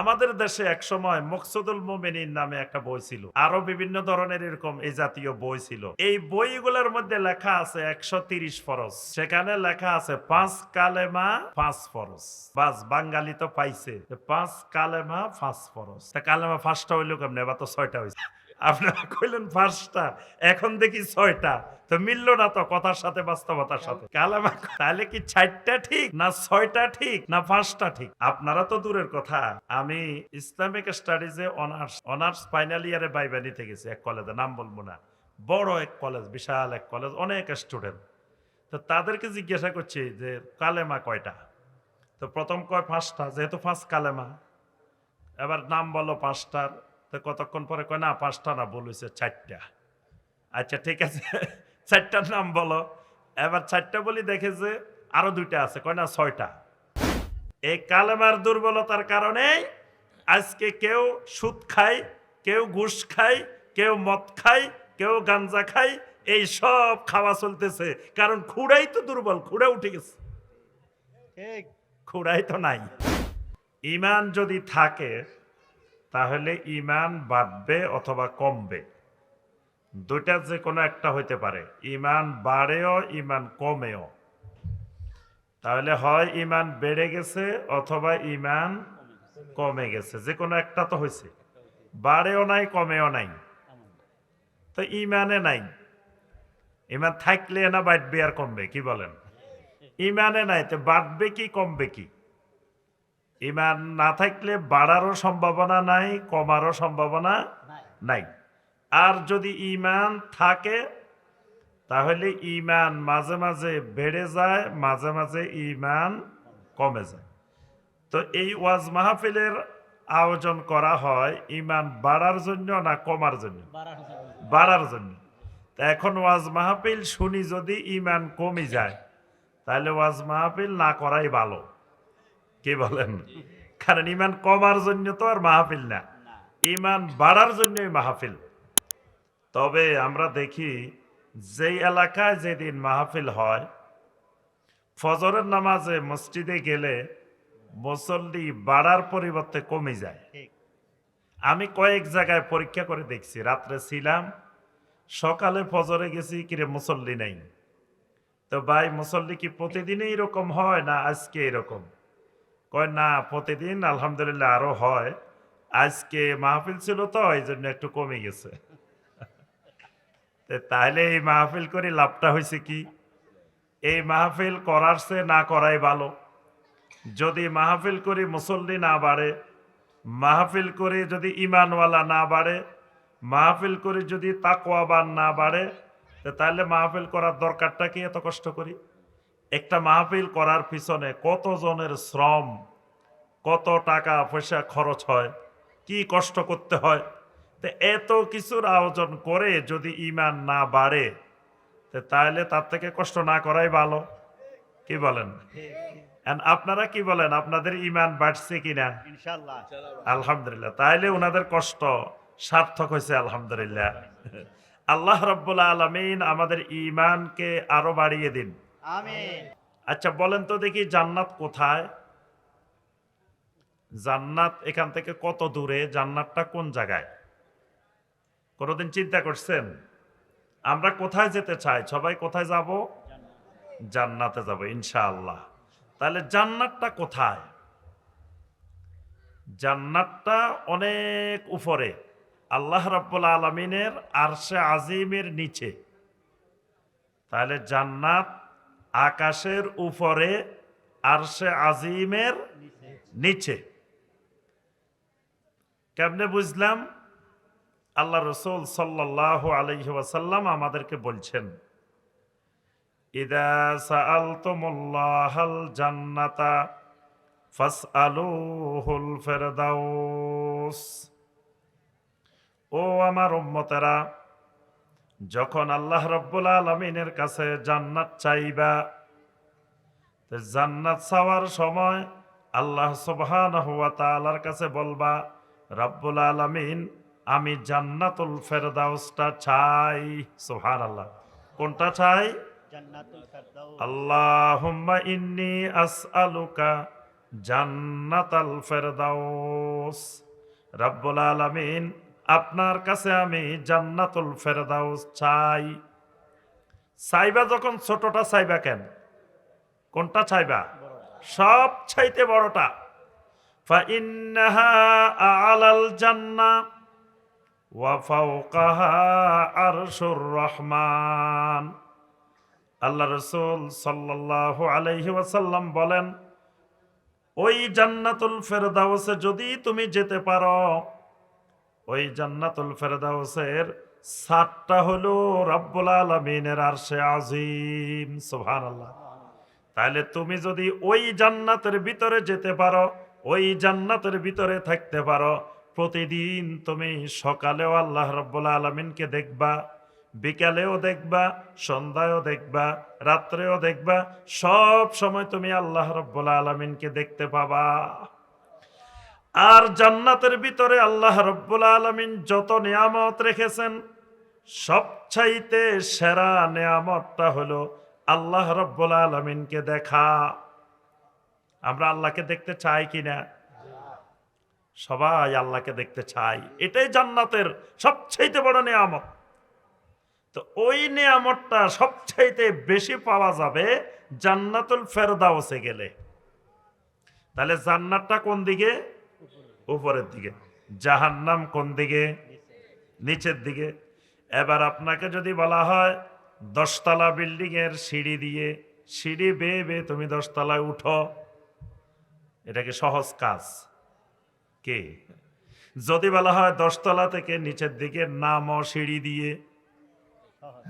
আমাদের দেশে এক সময় মকসুদুল মোমিনীর নামে একটা বই ছিল। আরও বিভিন্ন ধরনের এরকম এই জাতীয় বই ছিল। এই বইগুলোর মধ্যে লেখা আছে একশো তিরিশ ফরস সেখানে লেখা আছে পাঁচ কালেমা, পাঁচ ফরস বাস, বাঙালি তো পাইছে। পাঁচ কালেমা, পাঁচ ফরস তা কালেমা ফার্স্টটা হইল কেমন? এবার তো ছয়টা হয়েছে আপনারা কইলেন ফার্স্টটা এখন দেখি ছয়টা। তো মিললো না তো কথার সাথে, বাস্তবতার সাথে। তাহলে কি চারটা ঠিক, না ছয়টা ঠিক, না পাঁচটা ঠিক? আপনারা তো দূরের কথা। আমি ইসলামিক স্টাডিজে অনার্স অনার্স ফাইনাল ইয়ারে বাইবা নিতে গেছি, এক কলেজে নাম বলব না। বড় এক কলেজ বিশাল এক কলেজ অনেক স্টুডেন্ট তো তাদেরকে জিজ্ঞাসা করছি যে, কালেমা কয়টা? তো প্রথম কয় পাঁচটা, যেহেতু পাঁচ কালেমা। এবার নাম বলো পাঁচটার। তো কতক্ষণ পরে কয় না পাঁচটা না বলেছে চারটা। আচ্ছা ঠিক আছে চারটার নাম বলো। এবার চারটা বলি দেখে যে আরও দুইটা আছে কয় না ছয়টা। এই কালেমার দুর্বলতার কারণে আজকে কেউ সুদ খায় কেউ ঘুষ খায় কেউ মদ খায় কেউ গাঞ্জা খায় এই সব খাওয়া চলতেছে। কারণ খুঁড়াই তো দুর্বল খুঁড়ে উঠে গেছে। খুঁড়াই তো নাই। ইমান যদি থাকে তাহলে ইমান বাড়বে অথবা কমবে? দুইটা যে কোনো একটা হইতে পারে। ইমান বাড়েও, ইমান কমেও। তাহলে হয় ইমান বেড়ে গেছে অথবা ইমান কমে গেছে। যে কোনো একটা তো হয়েছে বাড়েও নাই, কমেও নাই। তো ইমানে নাই। ইমান থাকলে না বাড়বে আর কমবে, কি বলেন? ইমানে নাই, তো বাড়বে কি, কমবে কি? ইমান না থাকলে বাড়ারও সম্ভাবনা নাই কমারও সম্ভাবনা নাই। আর যদি ইমান থাকে তাহলে ইমান মাঝে মাঝে বেড়ে যায় মাঝে মাঝে ইমান কমে যায়। তো এই ওয়াজ মাহফিলের আয়োজন করা হয় ইমান বাড়ার জন্য না কমার জন্য? বাড়ার জন্য। তা এখন ওয়াজ মাহফিল শুনি যদি ইমান কমে যায় তাহলে ওয়াজ মাহফিল না করাই ভালো। কি বলেন? কারণ ইমান কমার জন্য তো আর মাহফিল না। ইমান বাড়ার জন্যই মাহফিল। তবে আমরা দেখি যেই এলাকায় যেদিন মাহফিল হয় ফজরের নামাজে মসজিদে গেলে মুসল্লি বাড়ার পরিবর্তে কমে যায়। আমি কয়েক জায়গায় পরীক্ষা করে দেখছি রাত্রে ছিলাম সকালে ফজরে গেছি কিরে মুসল্লি নেই। তো ভাই মুসল্লি কি প্রতিদিনই এরকম হয় না আজকে এরকম? কয়, না, প্রতিদিন আলহামদুলিল্লাহ আরও হয়। আজকে মাহফিল ছিল তো এই জন্য একটু কমে গেছে। তাহলে এই মাহফিল করে লাভটা হয়েছে কি? এই মাহফিল করার সে না করাই ভালো। যদি মাহফিল করি মুসল্লি না বাড়ে, মাহফিল করে যদি ইমানওয়ালা না বাড়ে, মাহফিল করে যদি তাকওয়াবান না বাড়ে তাহলে মাহফিল করার দরকারটা কি এত কষ্ট করি? একটা মাহফিল করার পিছনে কত জনের শ্রম কত টাকা পয়সা খরচ হয় কি কষ্ট করতে হয় তো এত কিছুর আয়োজন করে যদি ইমান না বাড়ে তো তাহলে তার থেকে কষ্ট না করাই ভালো। কি বলেন? আপনারা কি বলেন আপনাদের ইমান বাড়ছে কিনা? আলহামদুলিল্লাহ। তাইলে ওনাদের কষ্ট সার্থক হয়েছে আলহামদুলিল্লাহ। আল্লাহ রব্বুল আলমিন আমাদের ইমানকে আরও বাড়িয়ে দিন। আচ্ছা বলেন তো দেখি জান্নাত কোথায়? জান্নাত এখান থেকে কত দূরে? জান্নাতটা কোন জায়গায়? কোনোদিন চিন্তা করছেন? আমরা কোথায় যেতে চাই? সবাই কোথায় যাব? জান্নাতে যাব, ইনশাআল্লাহ। তাহলে জান্নাতটা কোথায়? জান্নাতটা অনেক উপরে। আল্লাহ রাব্বুল আলমিনের আরশে আজিমের নিচে। তাহলে জান্নাত আকাশের উপরে, আরশে আজিমের নিচে। কেমনে বুঝলাম? আল্লাহ রসুল সাল্লাহ আলহি ওয়াসাল্লাম আমাদেরকে বলছেন জান্নাতা ফেরদাউস। ও আমার উম্মতেরা যখন আল্লাহ রব্বুল আলমিনের কাছে জান্নাত চাইবা জান্নাত চাওয়ার সময় আল্লাহ সুবহানাহু ওয়া তাআলার কাছে বলবা রব্বুল আলামিন আমি জান্নাতুল ফেরদাউসটা চাই। সুবহানাল্লাহ। কোনটা চাই? আল্লাহুম্মা ইন্নি আসআলুকা জান্নাতাল ফেরদাউস। রব্বুল আলামিন আপনার কাছে আমি জান্নাতুল ফেরদাউস চাই। সাইবা যখন ছোটটা সাইবা কেন? কোনটা চাইবা সব চাইতে বড়টা। আলাল জান্না আরশুর রহমান। আল্লাহ রসুল সাল্লাহ আলহি ওয়াসাল্লাম বলেন, ওই জান্নাতুল ফেরদাউসে যদি তুমি যেতে পারো ওই জান্নাতুল ফেরদাউসের সাতটা হলো রব্বুল আলমিনের আরশে আজিম, সুবহানাল্লাহ। তাহলে তুমি যদি ওই জান্নাতের ভিতরে যেতে পারো, ওই জান্নাতের ভিতরে থাকতে পারো, প্রতিদিন তুমি সকালেও আল্লাহ রব্বুল আলমিনকে দেখবা, বিকালেও দেখবা, সন্ধ্যায়ও দেখবা, রাত্রেও দেখবা, সব সময় তুমি আল্লাহ রব্বুল আলমিনকে দেখতে পাবা। আর জান্নাতের ভিতরে আল্লাহ রব্বুল আলমিন যত নিয়ামত রেখেছেন, সবচাইতে সেরা নিয়ামতটা হলো আল্লাহ রব্বুল আলমিনকে দেখা। আমরা আল্লাহকে দেখতে চাই কিনা সবাই আল্লাহকে দেখতে চাই। এটাই জান্নাতের সবচাইতে বড় নিয়ামত। তো ওই নিয়ামতটা সবচাইতে বেশি পাওয়া যাবে জান্নাতুল ফেরদাউসে গেলে। তাহলে জান্নাতটা কোন দিকে? উপরের দিকে। জাহান্নাম কোন দিকে? নিচের দিকে। এবার আপনাকে যদি বলা হয় দশতলা বিল্ডিং এর সিঁড়ি দিয়ে সিঁড়ি বেয়ে বেয়ে তুমি দশতলায় উঠো এটাকে সহজ কাজ? কে? যদি বলা হয় দশতলা থেকে নিচের দিকে নামো সিঁড়ি দিয়ে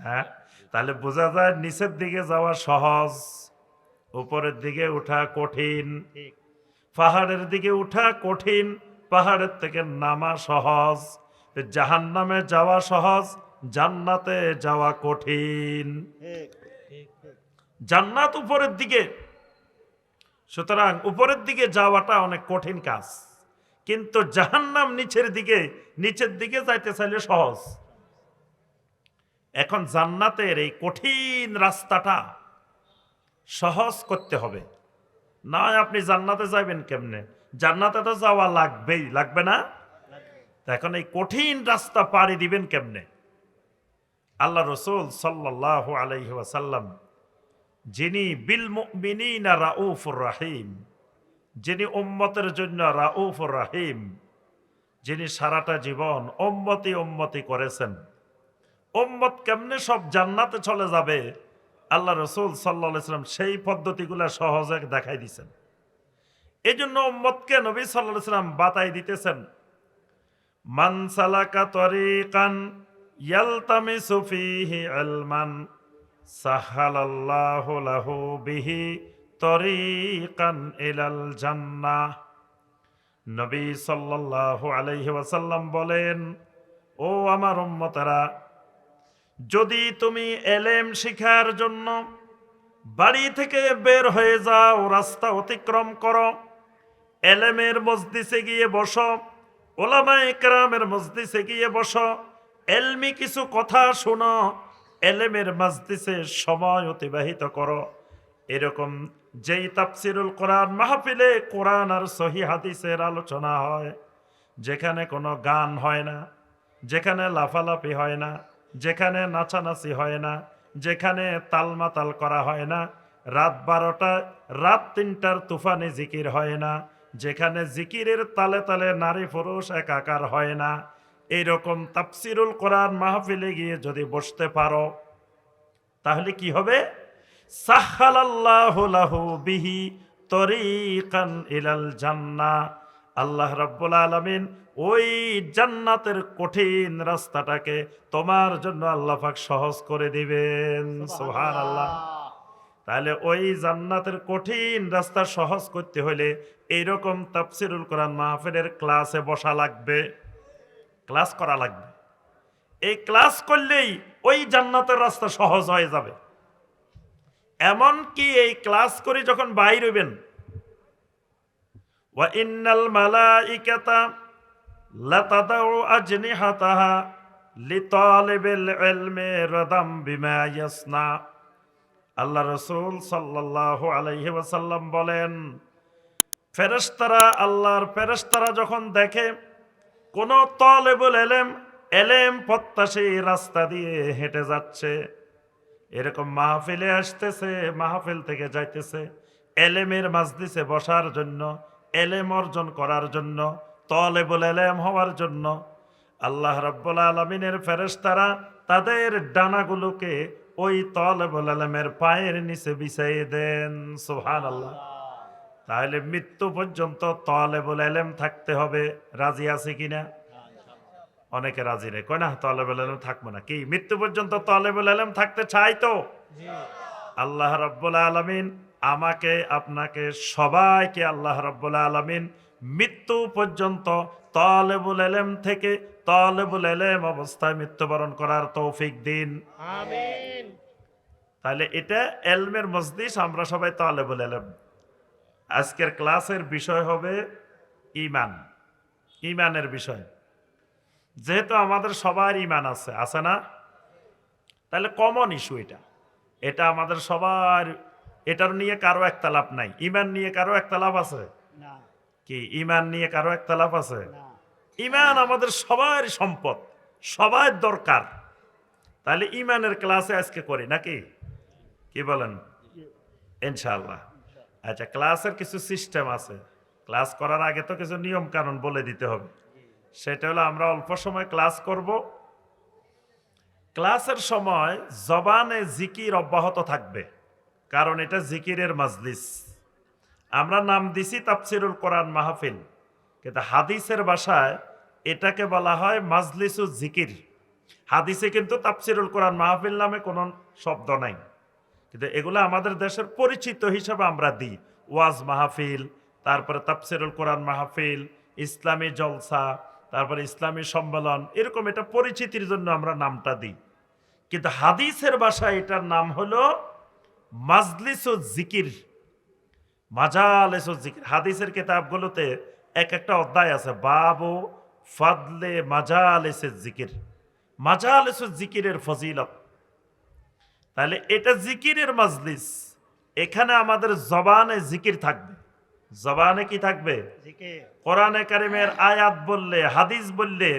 হ্যাঁ? তাহলে বোঝা যায় নিচের দিকে যাওয়া সহজ উপরের দিকে ওঠা কঠিন পাহাড়ের দিকে উঠা কঠিন পাহাড়ের থেকে নামা সহজ। জাহান নামে যাওয়া সহজ, জান্নাতে যাওয়া কঠিন। জান্নাত উপরের দিকে, সুতরাং উপরের দিকে যাওয়াটা অনেক কঠিন কাজ। কিন্তু জাহান্নাম নিচের দিকে নিচের দিকে যাইতে চাইলে সহজ। এখন জান্নাতের এই কঠিন রাস্তাটা সহজ করতে হবে। না আপনি জান্নাতে যাবেন কেমনে? জান্নাতে তো যাওয়া লাগবেই, লাগবে না? এখন এই কঠিন রাস্তা পাড়ি দিবেন কেমনে? আল্লাহ রসুল সাল্লাহ ওয়াসাল্লাম, যিনি বিল মুমিনিনা রাউফুর রাহিম, যিনি উম্মতের জন্য রাউফুর রাহিম, যিনি সারাটা জীবন ওম্মতি উম্মতি করেছেন। উম্মত কেমনে সব জান্নাতে চলে যাবে? আল্লাহ রসুল সাল্লাহ ইসলাম সেই পদ্ধতিগুলো সহজে দেখাই দিছেন। এই জন্য উম্মতকে নবী সাল্লাহ ইসলাম বাতাই দিতেছেন। মান সালাকা তরিকান ইয়ালতামিসু ফিহি ইলমান, সাহালাল্লাহু লাহু বিহি তরিকান ইলাল জান্নাহ নবী সাল্লাল্লাহু আলাইহি ওয়াসাল্লাম বলেন, ও আমার উম্মতেরা, যদি তুমি এলেম শিখার জন্য বাড়ি থেকে বের হয়ে যাও, রাস্তা অতিক্রম করো এলেমের মসজিদে গিয়ে বসো ওলামা একরামের মসজিদে গিয়ে বসো, এলমি কিছু কথা শোনো, এলেমের মসজিদে সময় অতিবাহিত করো। এরকম যেই তাফসিরুল কোরআন মাহফিলে কোরআন আর সহি হাদিসের আলোচনা হয়, যেখানে কোনো গান হয় না, যেখানে লাফালাফি হয় না, যেখানে নাচানাচি হয় না, যেখানে তালমাতাল করা হয় না, রাত বারোটায়, রাত তিনটার তুফানে জিকির হয় না যেখানে জিকিরের তালে তালে নারী পুরুষ একাকার হয় না। এইরকম তাফসিরুল কোরআন মাহফিলে গিয়ে যদি বসতে পারো তাহলে কি হবে? বিহি তরিকান ইলাল জান্নাহ আল্লাহ রাব্বুল আলামিন ওই জান্নাতের কঠিন রাস্তাটাকে তোমার জন্য আল্লাহ পাক সহজ করে দিবেন। সুবহানাল্লাহ। তাহলে ওই জান্নাতের কঠিন রাস্তা সহজ করতে হলে এইরকম তাফসিরুল কোরআন মাহফিলের ক্লাসে বসা লাগবে, ক্লাস করা লাগবে। এই ক্লাস করলেই ওই জান্নাতের রাস্তা সহজ হয়ে যাবে। এমন কি এই ক্লাস করে যখন বাইর হইবেন, ওয়া ইন্নাল মালাইকাতা লাতাদাউ আজনিহাতাহা লিতালিবিল ইলমি রাদাম বিমা ইয়াসনা আল্লাহ রসুল সাল্লাল্লাহু আলাইহি ওয়াসাল্লাম বলেন, ফেরেশতারা আল্লাহর ফেরেশতারা যখন দেখে, কোন তলেবুল এলেম এলেম প্রত্যাশী রাস্তা দিয়ে হেঁটে যাচ্ছে, এরকম মাহফিলে আসতেছে, মাহফিল থেকে যাইতেছে, এলেমের মাজলিসে বসার জন্য, এলেম অর্জন করার জন্য, তলেবুল এলেম হওয়ার জন্য, আল্লাহ রাব্বুল আলমিনের ফেরেশতারা তাদের ডানাগুলোকে ওই তলবুল আলমের পায়ের নিচে বিছাই দেন সোহান আল্লাহ তাহলে মৃত্যু পর্যন্ত তলেবুল এলেম থাকতে হবে। রাজি আছে কিনা অনেকে রাজি নেই। কয় না তলেবুল এলেম থাকব না। কি? মৃত্যু পর্যন্ত তলেবুল এলেম থাকতে চাই তো? আল্লাহ রব্বুল আলমিন আমাকে আপনাকে সবাইকে আল্লাহ রব্বুল আলমিন মৃত্যু পর্যন্ত তলেবুল এলেম থেকে তলেবুল এলেম অবস্থায় মৃত্যুবরণ করার তৌফিক দিন। তাহলে এটা এলমের মজলিস আমরা সবাই তলেবুল এলেম আজকের ক্লাসের বিষয় হবে ইমান ইমানের বিষয়। যেহেতু আমাদের সবার ইমান আছে আছে না? তাহলে কমন ইস্যু এটা। এটা আমাদের সবার এটার নিয়ে কারও একটা লাভ নাই। ইমান নিয়ে কারও একটা লাভ আছে? কি? ইমান নিয়ে কারও একটা লাভ আছে? ইমান আমাদের সবার সম্পদ সবার দরকার। তাহলে ইমানের ক্লাসে আজকে করি নাকি? কি বলেন? ইনশাল্লাহ আচ্ছা ক্লাসের কিছু সিস্টেম আছে। ক্লাস করার আগে তো কিছু নিয়ম কানুন বলে দিতে হবে। সেটা হলো আমরা অল্প সময় ক্লাস করব। ক্লাসের সময় জবানে জিকির অব্যাহত থাকবে। কারণ এটা জিকিরের মাজলিস। আমরা নাম দিছি তাফসিরুল কোরআন মাহফিল, কিন্তু হাদিসের বাসায় এটাকে বলা হয় মাজলিসু জিকির। হাদিসে কিন্তু তাফসিরুল কোরআন মাহফিল নামে কোনো শব্দ নাই। কিন্তু এগুলো আমাদের দেশের পরিচিত হিসাবে আমরা দিই। ওয়াজ মাহফিল, তারপরে তাফসিরুল কোরআন মাহফিল, ইসলামী জলসা, তারপরে ইসলামী সম্মেলন, এরকম এটা পরিচিতির জন্য আমরা নামটা দিই। কিন্তু হাদিসের বাসায় এটার নাম হলো মাজলিসু জিকির মাজালেসু জিকির। হাদিসের কিতাবগুলোতে এক একটা অধ্যায় আছে বাবু ফাদলে মাজালেসে জিকির। মাজালেসু জিকিরের ফজিলত। তাহলে এটা জিকিরের মাজলিস এখানে আমাদের জবানে জিকির থাকবে। জবানে কি থাকবে? কোরআনে কারিমের আয়াত বললে হাদিস বললে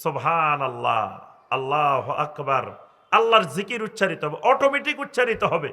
সোভান আল্লাহ আল্লাহ আকবার আল্লাহর জিকির উচ্চারিত হবে অটোমেটিক উচ্চারিত হবে।